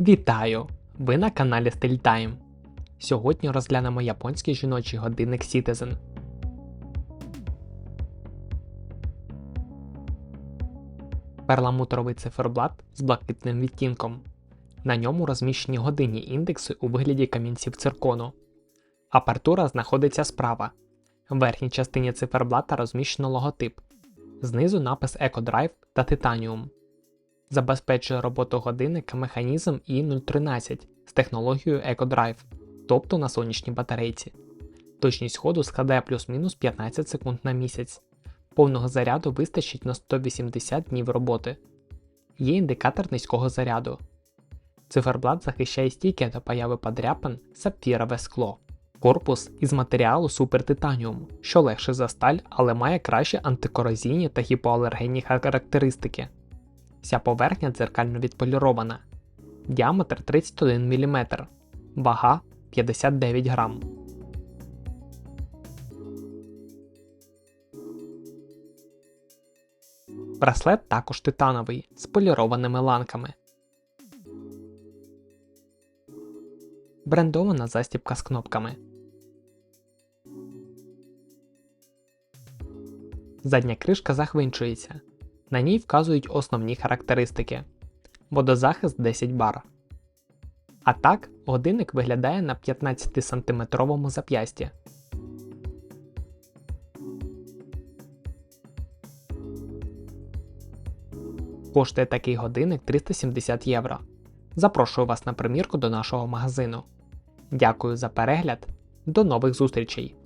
Вітаю! Ви на каналі Style Time. Сьогодні розглянемо японський жіночий годинник Citizen. Перламутровий циферблат з блакитним відтінком. На ньому розміщені годинні індекси у вигляді камінців циркону. Апертура знаходиться справа. В верхній частині циферблата розміщено логотип. Знизу напис EcoDrive та Titanium. Забезпечує роботу годинника механізм i013 з технологією EcoDrive, тобто на сонячній батарейці. Точність ходу складає плюс-мінус 15 секунд на місяць. Повного заряду вистачить на 180 днів роботи. Є індикатор низького заряду. Циферблат захищає стійке до появи подряпин сапфірове скло. Корпус із матеріалу супертитаніум, що легше за сталь, але має кращі антикорозійні та гіпоалергенні характеристики. Вся поверхня дзеркально відполірована. Діаметр 31 мм. Вага 59 грам. Браслет також титановий з полірованими ланками. Брендована застібка з кнопками. Задня кришка захвинчується. На ній вказують основні характеристики. Водозахист 10 бар. А так, годинник виглядає на 15 сантиметровому зап'ясті. Коштує такий годинник 370 євро. Запрошую вас на примірку до нашого магазину. Дякую за перегляд. До нових зустрічей!